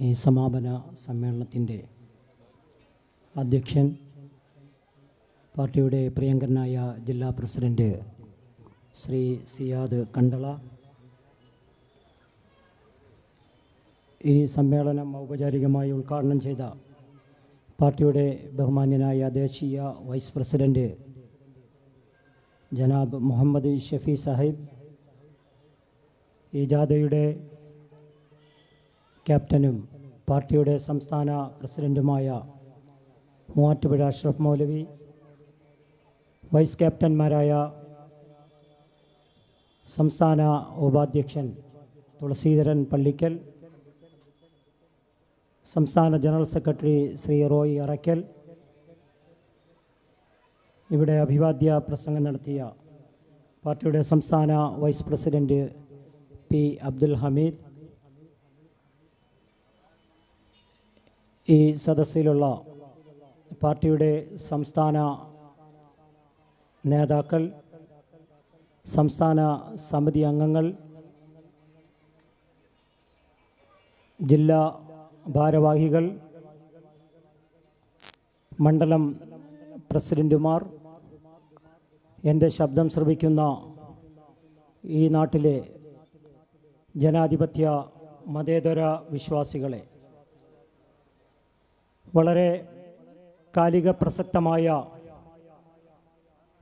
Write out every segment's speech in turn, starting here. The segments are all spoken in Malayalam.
ഈ സമാപന സമ്മേളനത്തിന്റെ അധ്യക്ഷൻ പാർട്ടിയുടെ പ്രിയങ്കരനായ ജില്ലാ പ്രസിഡന്റ് ശ്രീ സിയാദ് കണ്ടള. ഈ സമ്മേളനം ഔപചാരികമായി ഉദ്ഘാടനം ചെയ്ത പാർട്ടിയുടെ ബഹുമാന്യനായ ദേശീയ വൈസ് പ്രസിഡന്റ് ജനാബ് മുഹമ്മദ് ഷഫി സാഹിബ് ഈ ജാഥയുടെ ക്യാപ്റ്റനും പാർട്ടിയുടെ സംസ്ഥാന പ്രസിഡന്റുമായ മൂവാറ്റുപുഴ അഷ്റഫ് മൗലവി വൈസ് ക്യാപ്റ്റന്മാരായ സംസ്ഥാന ഉപാധ്യക്ഷൻ തുളസീധരൻ പള്ളിക്കൽ സംസ്ഥാന ജനറൽ സെക്രട്ടറി ശ്രീ റോയ് അറയ്ക്കൽ ഇവിടെ അഭിവാദ്യ പ്രസംഗം നടത്തിയ പാർട്ടിയുടെ സംസ്ഥാന vice president P Abdul Hameed ഈ സദസ്സിലുള്ള പാർട്ടിയുടെ സംസ്ഥാന നേതാക്കൾ സംസ്ഥാന സമിതി അംഗങ്ങൾ ജില്ലാ ഭാരവാഹികൾ മണ്ഡലം പ്രസിഡന്റുമാർ എന്റെ ശബ്ദം ശ്രവിക്കുന്ന ഈ നാട്ടിലെ ജനാധിപത്യ മതേതര വിശ്വാസികളെ വളരെ കാലിക പ്രസക്തമായ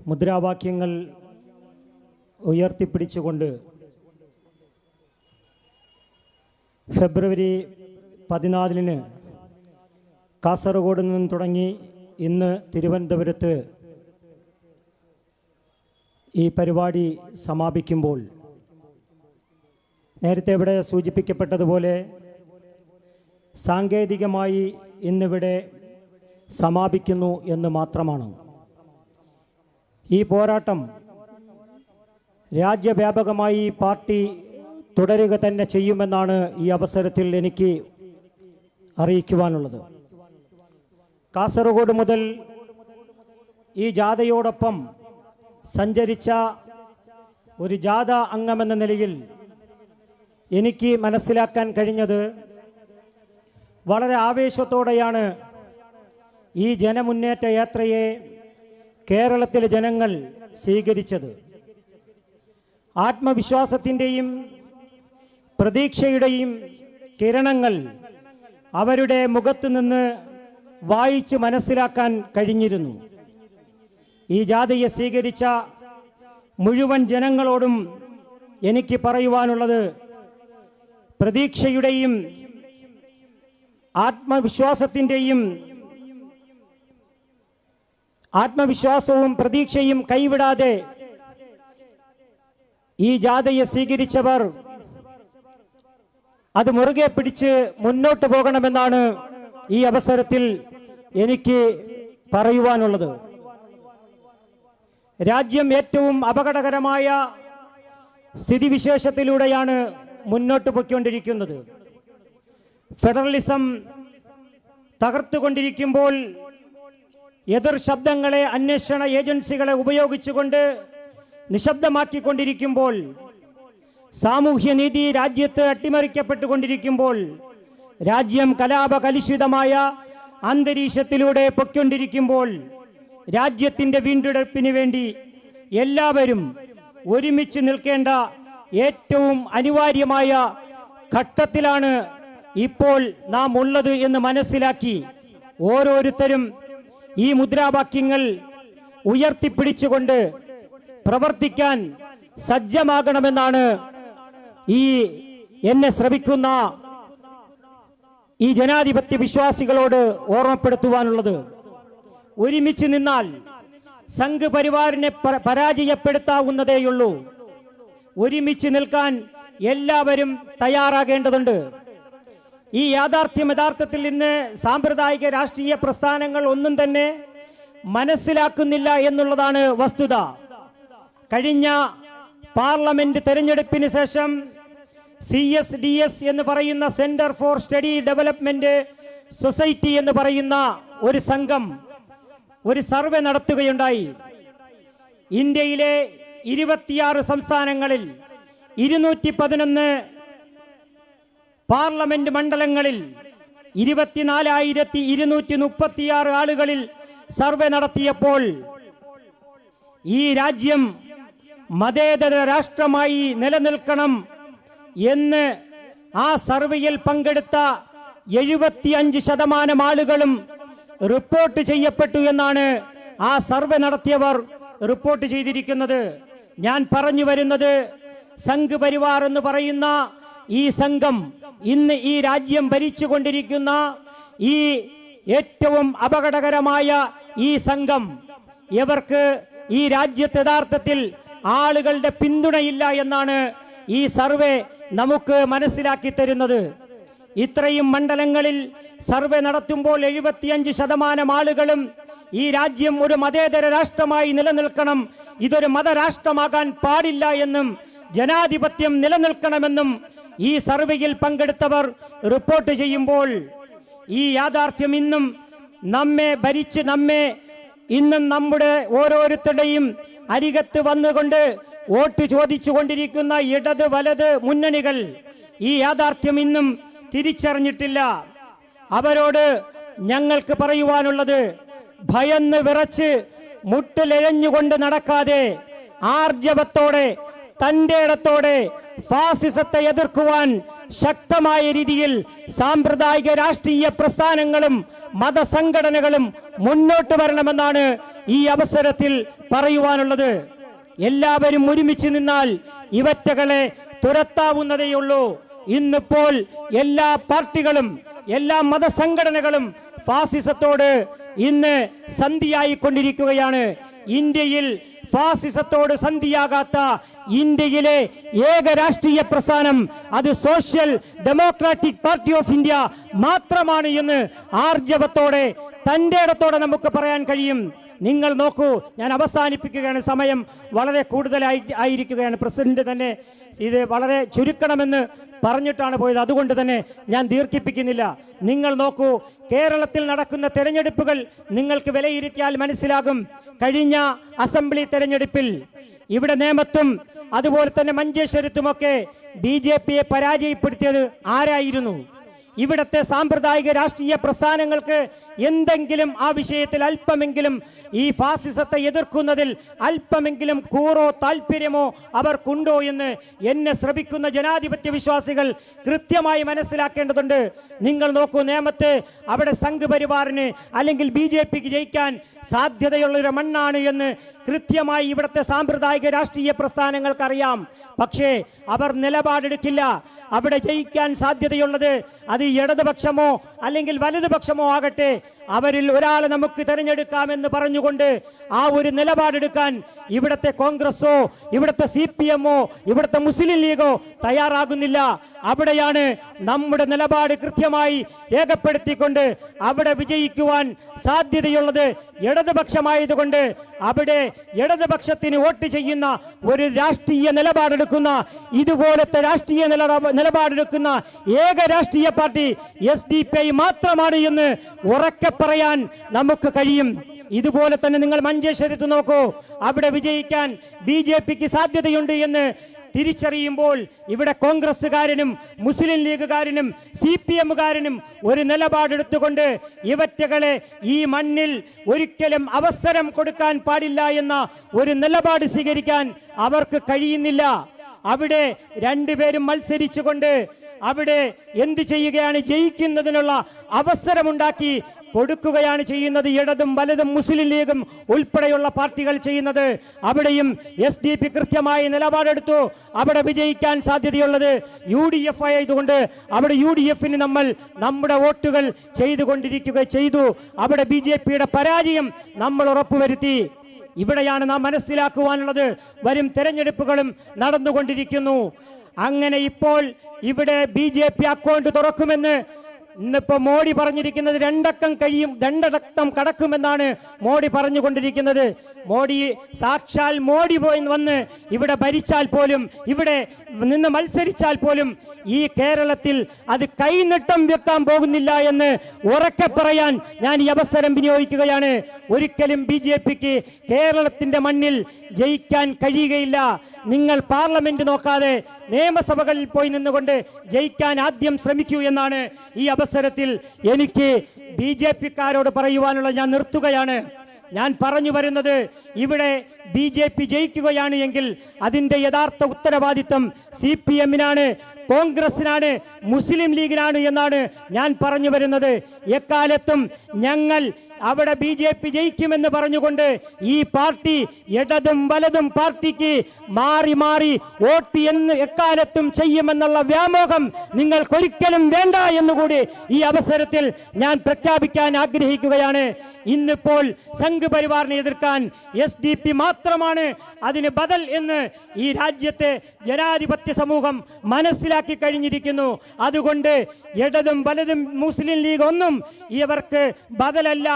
മുദ്രാവാക്യങ്ങൾ ഉയർത്തിപ്പിടിച്ചുകൊണ്ട് ഫെബ്രുവരി പതിനാലിന് കാസർഗോഡ് നിന്ന് തുടങ്ങി ഇന്ന് തിരുവനന്തപുരത്ത് ഈ പരിപാടി സമാപിക്കുമ്പോൾ നേരത്തെ ഇവിടെ സൂചിപ്പിക്കപ്പെട്ടതുപോലെ സാങ്കേതികമായി ഇന്നിവിടെ സമാപിക്കുന്നു എന്ന് മാത്രമാണ്. ഈ പോരാട്ടം രാജ്യവ്യാപകമായി പാർട്ടി തുടരുക തന്നെ ചെയ്യുമെന്നാണ് ഈ അവസരത്തിൽ എനിക്ക് അറിയിക്കുവാനുള്ളത്. കാസർഗോഡ് മുതൽ ഈ ജാഥയോടൊപ്പം സഞ്ചരിച്ച ഒരു ജാഥ അംഗമെന്ന നിലയിൽ എനിക്ക് മനസ്സിലാക്കാൻ കഴിഞ്ഞത് വളരെ ആവേശത്തോടെയാണ് ഈ ജനമുന്നേറ്റ യാത്രയെ കേരളത്തിലെ ജനങ്ങൾ സ്വീകരിച്ചത്. ആത്മവിശ്വാസത്തിന്റെയും പ്രതീക്ഷയുടെയും കിരണങ്ങൾ അവരുടെ മുഖത്തു നിന്ന് വായിച്ച് മനസ്സിലാക്കാൻ കഴിഞ്ഞിരുന്നു. ഈ ജാതിയെ സ്വീകരിച്ച മുഴുവൻ ജനങ്ങളോടും എനിക്ക് പറയുവാനുള്ളത് പ്രതീക്ഷയുടെയും ആത്മവിശ്വാസത്തിന്റെയും ആത്മവിശ്വാസവും പ്രതീക്ഷയും കൈവിടാതെ ഈ ജാഥയെ സ്വീകരിച്ചവർ അത് മുറുകെ പിടിച്ച് മുന്നോട്ട് പോകണമെന്നാണ് ഈ അവസരത്തിൽ എനിക്ക് പറയുവാനുള്ളത്. രാജ്യം ഏറ്റവും അപകടകരമായ സ്ഥിതിവിശേഷത്തിലൂടെയാണ് മുന്നോട്ട് പോയിക്കൊണ്ടിരിക്കുന്നത്. ഫെഡറലിസം തകർത്തുകൊണ്ടിരിക്കുമ്പോൾ എതിർ ശബ്ദങ്ങളെ അന്വേഷണ ഏജൻസികളെ ഉപയോഗിച്ചുകൊണ്ട് നിശബ്ദമാക്കിക്കൊണ്ടിരിക്കുമ്പോൾ സാമൂഹ്യനീതി രാജ്യത്ത് അട്ടിമറിക്കപ്പെട്ടുകൊണ്ടിരിക്കുമ്പോൾ രാജ്യം കലാപകലുഷിതമായ അന്തരീക്ഷത്തിലൂടെ പൊയ്ക്കൊണ്ടിരിക്കുമ്പോൾ രാജ്യത്തിന്റെ വീണ്ടെടുപ്പിന് വേണ്ടി എല്ലാവരും ഒരുമിച്ച് നിൽക്കേണ്ട ഏറ്റവും അനിവാര്യമായ ഘട്ടത്തിലാണ് ഇപ്പോൾ നാം ഉള്ളത് എന്ന് മനസ്സിലാക്കി ഓരോരുത്തരും ഈ മുദ്രാവാക്യങ്ങൾ ഉയർത്തിപ്പിടിച്ചുകൊണ്ട് പ്രവർത്തിക്കാൻ സജ്ജമാകണമെന്നാണ് ഈ എന്നെ ശ്രമിക്കുന്ന ഈ ജനാധിപത്യ വിശ്വാസികളോട് ഓർമ്മപ്പെടുത്തുവാനുള്ളത്. ഒരുമിച്ച് നിന്നാൽ സംഘ് പരിവാറിനെ പരാജയപ്പെടുത്താവുന്നതേയുള്ളൂ. ഒരുമിച്ച് നിൽക്കാൻ എല്ലാവരും തയ്യാറാകേണ്ടതുണ്ട്. ഈ യാഥാർത്ഥ്യം യഥാർത്ഥത്തിൽ ഇന്ന് സാമ്പ്രദായിക രാഷ്ട്രീയ പ്രസ്ഥാനങ്ങൾ ഒന്നും തന്നെ മനസ്സിലാക്കുന്നില്ല എന്നുള്ളതാണ് വസ്തുത. കഴിഞ്ഞ പാർലമെന്റ് തെരഞ്ഞെടുപ്പിന് ശേഷം സി എസ് ഡി എസ് എന്ന് പറയുന്ന centre for study development society എന്ന് പറയുന്ന ഒരു സംഘം ഒരു സർവേ നടത്തുകയുണ്ടായി. ഇന്ത്യയിലെ ഇരുപത്തിയാറ് സംസ്ഥാനങ്ങളിൽ ഇരുന്നൂറ്റി പതിനൊന്ന് പാർലമെന്റ് മണ്ഡലങ്ങളിൽ ഇരുപത്തിനാലായിരത്തി ഇരുന്നൂറ്റി മുപ്പത്തിയാറ് ആളുകളിൽ സർവേ നടത്തിയപ്പോൾ ഈ രാജ്യം മതേതര രാഷ്ട്രമായി നിലനിൽക്കണം എന്ന് ആ സർവേയിൽ പങ്കെടുത്ത എഴുപത്തിയഞ്ച് ശതമാനം ആളുകളും റിപ്പോർട്ട് ചെയ്യപ്പെട്ടു എന്നാണ് ആ സർവേ നടത്തിയവർ റിപ്പോർട്ട് ചെയ്തിരിക്കുന്നത്. ഞാൻ പറഞ്ഞു വരുന്നത് സംഘ് പരിവാർ എന്ന് പറയുന്ന ഈ സംഘം ഇന്ന് ഈ രാജ്യം ഭരിച്ചുകൊണ്ടിരിക്കുന്ന ഈ ഏറ്റവും അപകടകരമായ ഈ സംഘം ഇവർക്ക് ഈ രാജ്യത്ത് യഥാർത്ഥത്തിൽ ആളുകളുടെ പിന്തുണയില്ല എന്നാണ് ഈ സർവേ നമുക്ക് മനസ്സിലാക്കി തരുന്നത്. ഇത്രയും മണ്ഡലങ്ങളിൽ സർവേ നടത്തുമ്പോൾ എഴുപത്തിയഞ്ച് ശതമാനം ആളുകളും ഈ രാജ്യം ഒരു മതേതര രാഷ്ട്രമായി നിലനിൽക്കണം ഇതൊരു മതരാഷ്ട്രമാകാൻ പാടില്ല എന്നും ജനാധിപത്യം നിലനിൽക്കണമെന്നും ഈ സർവേയിൽ പങ്കെടുത്തവർ റിപ്പോർട്ട് ചെയ്യുമ്പോൾ ഈ യാഥാർത്ഥ്യം ഇന്നും നമ്മെ ഭരിച്ച് നമ്മെ ഇന്നും നമ്മുടെ ഓരോരുത്തരുടെയും അരികത്ത് വന്നുകൊണ്ട് വോട്ട് ചോദിച്ചു കൊണ്ടിരിക്കുന്ന ഇടത് വലത് മുന്നണികൾ ഈ യാഥാർത്ഥ്യം ഇന്നും തിരിച്ചറിഞ്ഞിട്ടില്ല. അവരോട് ഞങ്ങൾക്ക് പറയുവാനുള്ളത് ഭയന്ന് വിറച്ച് മുട്ടിലെഴഞ്ഞുകൊണ്ട് നടക്കാതെ ആർജവത്തോടെ തന്റെ ഇടത്തോടെ ഫാസിസത്തെ എതിർക്കുവാൻ ശക്തമായ രീതിയിൽ സാമ്പ്രദായിക രാഷ്ട്രീയ പ്രസ്ഥാനങ്ങളും മതസംഘടനകളും മുന്നോട്ട് വരണമെന്നാണ് ഈ അവസരത്തിൽ പറയുവാനുള്ളത്. എല്ലാവരും ഒരുമിച്ച് നിന്നാൽ ഇവറ്റകളെ തുരത്താവുന്നതേയുള്ളൂ. ഇന്നിപ്പോൾ എല്ലാ പാർട്ടികളും എല്ലാ മതസംഘടനകളും ഫാസിസത്തോട് ഇന്ന് സന്ധിയായിക്കൊണ്ടിരിക്കുകയാണ്. ഇന്ത്യയിൽ ഫാസിസത്തോട് സന്ധിയാകാത്ത ഇന്ത്യയിലെ ഏക രാഷ്ട്രീയ പ്രസ്ഥാനം അത് social democratic party of India മാത്രമാണ് എന്ന് ആർജവത്തോടെ തന്റെ ഇടത്തോടെ നമുക്ക് പറയാൻ കഴിയും. നിങ്ങൾ നോക്കൂ ഞാൻ അവസാനിപ്പിക്കുകയാണ് സമയം. വളരെ കൂടുതലായി ആയിരിക്കുകയാണ്. പ്രസിഡന്റ് തന്നെ ഇത് വളരെ ചുരുക്കണമെന്ന് പറഞ്ഞിട്ടാണ് പോയത്. അതുകൊണ്ട് തന്നെ ഞാൻ ദീർഘിപ്പിക്കുന്നില്ല. നിങ്ങൾ നോക്കൂ കേരളത്തിൽ നടക്കുന്ന തെരഞ്ഞെടുപ്പുകൾ നിങ്ങൾക്ക് വിലയിരുത്തിയാൽ മനസ്സിലാകും. കഴിഞ്ഞ അസംബ്ലി തെരഞ്ഞെടുപ്പിൽ ഇവിടെ നേമത്തും അതുപോലെ തന്നെ മഞ്ചേശ്വരത്തുമൊക്കെ ബി ജെ പിയെ പരാജയപ്പെടുത്തിയത് ആരായിരുന്നു? ഇവിടത്തെ സാമ്പ്രദായിക രാഷ്ട്രീയ പ്രസ്ഥാനങ്ങൾക്ക് എന്തെങ്കിലും ആ വിഷയത്തിൽ അല്പമെങ്കിലും ഈ ഫാസിസത്തെ എതിർക്കുന്നതിൽ അല്പമെങ്കിലും കൂറോ താല്പര്യമോ അവർക്കുണ്ടോ എന്ന് എന്നെ ശ്രമിക്കുന്ന ജനാധിപത്യ വിശ്വാസികൾ കൃത്യമായി മനസ്സിലാക്കേണ്ടതുണ്ട്. നിങ്ങൾ നോക്കൂ നേമത്ത് അവിടെ സംഘ് പരിവാറിന് അല്ലെങ്കിൽ ബി ജയിക്കാൻ സാധ്യതയുള്ള ഒരു മണ്ണാണ് എന്ന് കൃത്യമായി ഇവിടുത്തെ സാമ്പ്രദായിക രാഷ്ട്രീയ പ്രസ്ഥാനങ്ങൾക്കറിയാം. പക്ഷേ അവർ നിലപാടെടുക്കില്ല. അവിടെ ജയിക്കാൻ സാധ്യതയുള്ളത് അത് ഇടതുപക്ഷമോ അല്ലെങ്കിൽ വലതുപക്ഷമോ ആകട്ടെ. അവരിൽ ഒരാളെ നമുക്ക് തിരഞ്ഞെടുക്കാമെന്ന് പറഞ്ഞുകൊണ്ട് ആ ഒരു നിലപാടെടുക്കാൻ ഇവിടുത്തെ കോൺഗ്രസോ ഇവിടുത്തെ സി പി എമ്മോ ഇവിടുത്തെ മുസ്ലിം ലീഗോ തയ്യാറാകുന്നില്ല. അവിടെയാണ് നമ്മുടെ നിലപാട് കൃത്യമായി രേഖപ്പെടുത്തിക്കൊണ്ട് അവിടെ വിജയിക്കുവാൻ സാധ്യതയുള്ളത് ഇടതുപക്ഷമായതുകൊണ്ട് അവിടെ ഇടതുപക്ഷത്തിന് വോട്ട് ചെയ്യുന്ന ഒരു രാഷ്ട്രീയ നിലപാടെടുക്കുന്ന ഇതുപോലത്തെ രാഷ്ട്രീയ നിലപാ- നിലപാടെടുക്കുന്ന ഏക രാഷ്ട്രീയ party S D P I മാത്രമാണ് എന്ന് ഉറക്കെ പറയാൻ നമുക്ക് കഴിയും. ഇതുപോലെ തന്നെ നിങ്ങൾ മഞ്ചേശ്വരത്ത് നോക്കൂ. അവിടെ വിജയിക്കാൻ ബി ജെ പിക്ക് സാധ്യതയുണ്ട് എന്ന് തിരിച്ചറിയുമ്പോൾ ഇവിടെ കോൺഗ്രസ്സുകാരനും മുസ്ലിം ലീഗുകാരനും സി പി എമ്മുകാരനും ഒരു നിലപാടെടുത്തുകൊണ്ട് ഇവറ്റകളെ ഈ മണ്ണിൽ ഒരിക്കലും അവസരം കൊടുക്കാൻ പാടില്ല എന്ന ഒരു നിലപാട് സ്വീകരിക്കാൻ അവർക്ക് കഴിയുന്നില്ല. അവിടെ രണ്ടുപേരും മത്സരിച്ചുകൊണ്ട് അവിടെ എന്ത് ചെയ്യുകയാണ്? ജയിക്കുന്നതിനുള്ള അവസരമുണ്ടാക്കി കൊടുക്കുകയാണ് ചെയ്യുന്നത്. ഇടതും വലതും മുസ്ലിം ലീഗും ഉൾപ്പെടെയുള്ള പാർട്ടികൾ ചെയ്യുന്നത്. അവിടെയും എസ് ഡി പി കൃത്യമായി നിലപാടെടുത്തു. അവിടെ വിജയിക്കാൻ സാധ്യതയുള്ളത് യു ഡി എഫ് ആയതുകൊണ്ട് അവിടെ യു ഡി എഫിന് നമ്മൾ നമ്മുടെ വോട്ടുകൾ ചെയ്തുകൊണ്ടിരിക്കുക ചെയ്തു. അവിടെ ബി ജെ പിയുടെ പരാജയം നമ്മൾ ഉറപ്പുവരുത്തി. ഇവിടെയാണ് നാം മനസ്സിലാക്കുവാനുള്ളത്. വരും തെരഞ്ഞെടുപ്പുകളും നടന്നുകൊണ്ടിരിക്കുന്നു. അങ്ങനെ ഇപ്പോൾ ഇവിടെ ബി ജെ പി അക്കൗണ്ട് തുറക്കുമെന്ന് ഇന്നിപ്പോ മോഡി പറഞ്ഞിരിക്കുന്നത് രണ്ടക്കം കഴിയും രണ്ടടക്കം കടക്കുമെന്നാണ് മോഡി പറഞ്ഞുകൊണ്ടിരിക്കുന്നത്. മോഡി സാക്ഷാൽ മോഡി പോയി വന്ന് ഇവിടെ ഭരിച്ചാൽ പോലും ഇവിടെ നിന്ന് മത്സരിച്ചാൽ പോലും ഈ കേരളത്തിൽ അത് കൈനട്ടം വെക്കാൻ പോകുന്നില്ല എന്ന് ഉറക്കെ പറയാൻ ഞാൻ ഈ അവസരം വിനിയോഗിക്കുകയാണ്. ഒരിക്കലും ബി ജെ പിക്ക് കേരളത്തിന്റെ മണ്ണിൽ ജയിക്കാൻ കഴിയുകയില്ല. നിങ്ങൾ പാർലമെന്റ് നോക്കാതെ നിയമസഭകളിൽ പോയി നിന്നുകൊണ്ട് ജയിക്കാൻ ആദ്യം ശ്രമിക്കൂ എന്നാണ് ഈ അവസരത്തിൽ എനിക്ക് ബി ജെ പിക്കാരോട് പറയുവാനുള്ള ഞാൻ നിർത്തുകയാണ്. ഞാൻ പറഞ്ഞു വരുന്നത് ഇവിടെ ബി ജെ പി ജയിക്കുകയാണ് എങ്കിൽ അതിന്റെ യഥാർത്ഥ ഉത്തരവാദിത്തം സി പി എമ്മിനാണ്. കോൺഗ്രസിനാണ് മുസ്ലിം ലീഗിനാണ് എന്നാണ് ഞാൻ പറഞ്ഞു വരുന്നത്. എക്കാലത്തും ഞങ്ങൾ അവിടെ ബി ജെ പി ജയിക്കുമെന്ന് പറഞ്ഞുകൊണ്ട് ഈ പാർട്ടി ഇടതും വലതും പാർട്ടിക്ക് മാറി മാറി വോട്ട് എന്ന് എക്കാലത്തും ചെയ്യുമെന്നുള്ള വ്യാമോഹം നിങ്ങൾക്കൊരിക്കലും വേണ്ട എന്നുകൂടി ഈ അവസരത്തിൽ ഞാൻ പ്രഖ്യാപിക്കാൻ ആഗ്രഹിക്കുകയാണ്. ഇന്നിപ്പോൾ സംഘപരിവാറിനെ എതിർക്കാൻ എസ് ഡി പി മാത്രമാണ് അതിന് ബദൽ എന്ന് ഈ രാജ്യത്തെ ജനാധിപത്യ സമൂഹം മനസ്സിലാക്കി കഴിഞ്ഞിരിക്കുന്നു. അതുകൊണ്ട് ഇടതും വലതും മുസ്ലിം ലീഗ് ഒന്നും ഇവർക്ക് ബദലല്ല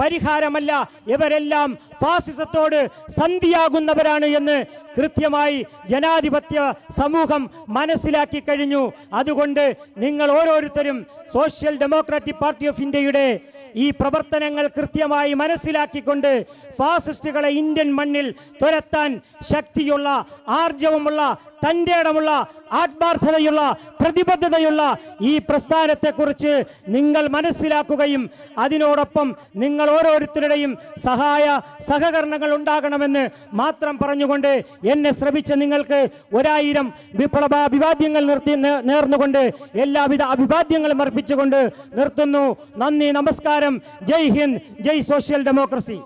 പരിഹാരമല്ല. ഇവരെല്ലാം ഫാസിസത്തോട് സന്ധിയാകുന്നവരാണ് എന്ന് കൃത്യമായി ജനാധിപത്യ സമൂഹം മനസ്സിലാക്കി കഴിഞ്ഞു. അതുകൊണ്ട് നിങ്ങൾ ഓരോരുത്തരും സോഷ്യൽ ഡെമോക്രാറ്റിക് പാർട്ടി ഓഫ് ഇന്ത്യയുടെ ഈ പ്രവർത്തനങ്ങൾ കൃത്യമായി മനസ്സിലാക്കിക്കൊണ്ട് ഫാസിസ്റ്റുകളെ ഇന്ത്യൻ മണ്ണിൽ തുരത്താൻ ശക്തിയുള്ള ആർജവമുള്ള തന്റെ ഇടമുള്ള ആത്മാർത്ഥതയുള്ള പ്രതിബദ്ധതയുള്ള ഈ പ്രസ്ഥാനത്തെക്കുറിച്ച് നിങ്ങൾ മനസ്സിലാക്കുകയും അതിനോടൊപ്പം നിങ്ങൾ ഓരോരുത്തരുടെയും സഹായ സഹകരണങ്ങൾ ഉണ്ടാകണമെന്ന് മാത്രം പറഞ്ഞുകൊണ്ട് എന്നെ ശ്രമിച്ച നിങ്ങൾക്ക് ഒരായിരം വിപ്ലവ അഭിവാദ്യങ്ങൾ നിർത്തി നേർന്നുകൊണ്ട് എല്ലാവിധ അഭിവാദ്യങ്ങളും അർപ്പിച്ചുകൊണ്ട് നിർത്തുന്നു. നന്ദി നമസ്കാരം. Jai Hind Jai social democracy.